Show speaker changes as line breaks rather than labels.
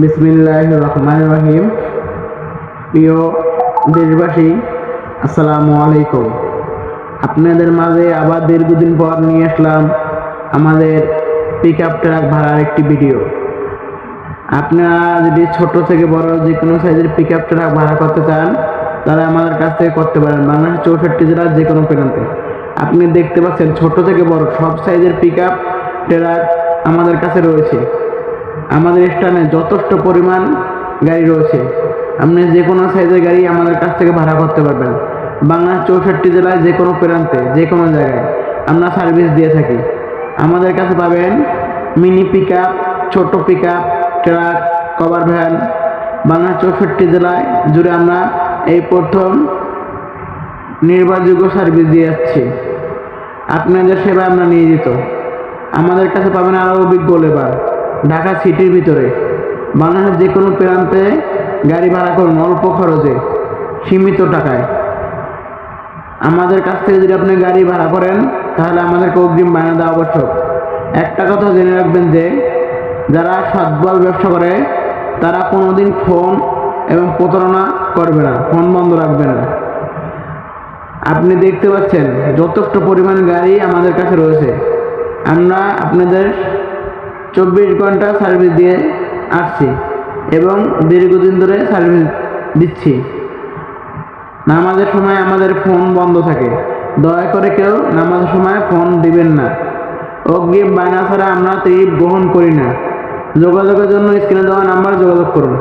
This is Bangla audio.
বিসমিল্লাহ রহমান রহিম প্রিয় দেশবাসী, আসসালামু আলাইকুম। আপনাদের মাঝে আবার দীর্ঘদিন পর নিয়ে আসলাম আমাদের পিক আপ ট্রাক ভাড়ার একটি ভিডিও আপনারা যদি ছোট থেকে বড় যে কোনো সাইজের পিক আপ ট্রাক ভাড়া করতে চান তারা আমাদের কাছ থেকে করতে পারেন। বাংলাদেশ চৌষট্টি জেলার যে কোনো প্রান্তে। আপনি দেখতে পাচ্ছেন ছোট থেকে বড় সব সাইজের পিক আপ ট্রাক আমাদের কাছে রয়েছে। আমাদের স্থানে যথেষ্ট পরিমাণ গাড়ি রয়েছে। আপনি যে কোনো সাইজের গাড়ি আমাদের কাছ থেকে ভাড়া করতে পারবেন। বাংলার চৌষট্টি জেলায় যে কোনো প্রান্তে, যে কোনো জায়গায় আমরা সার্ভিস দিয়ে থাকি। আমাদের কাছে পাবেন মিনি পিক আপ ছোটো pick up truck cover van Bangladesh চৌষট্টি জেলায় জুড়ে আমরা এই প্রথম নির্ভরযোগ্য সার্ভিস দিয়ে যাচ্ছি। আপনাদের সেবা আমরা নিয়ে যেত আমাদের কাছে পাবেন আরও অভিজ্ঞ লেবার ঢাকা সিটির ভিতরে। বাংলাদেশের যে কোনো প্রান্তে গাড়ি ভাড়া করুন অল্প খরচে, সীমিত টাকায়। আমাদের কাছ থেকে যদি আপনি গাড়ি ভাড়া করেন, তাহলে আমাদেরকে অগ্রিম বায়না দেওয়া আবশ্যক। একটা কথা জেনে রাখবেন যে, যারা সৎবল ব্যবসা করে, তারা কোনোদিন ফোন এবং প্রতারণা করবে না, ফোন বন্ধ রাখবে না। আপনি দেখতে পাচ্ছেন, যথেষ্ট পরিমাণ গাড়ি আমাদের কাছে রয়েছে। আমরা আপনাদের চব্বিশ ঘণ্টা সার্ভিস দিয়ে আসছি এবং দীর্ঘদিন ধরে সার্ভিস দিচ্ছি। নামাজের সময় আমাদের ফোন বন্ধ থাকে। দয়া করে কেউ নামাজের সময় ফোন দিবেন না। অগ্রিম বায়না ছাড়া আমরা তৈরি গ্রহণ করি না। যোগাযোগের জন্য স্ক্রিনে দেওয়া নাম্বার যোগাযোগ করুন।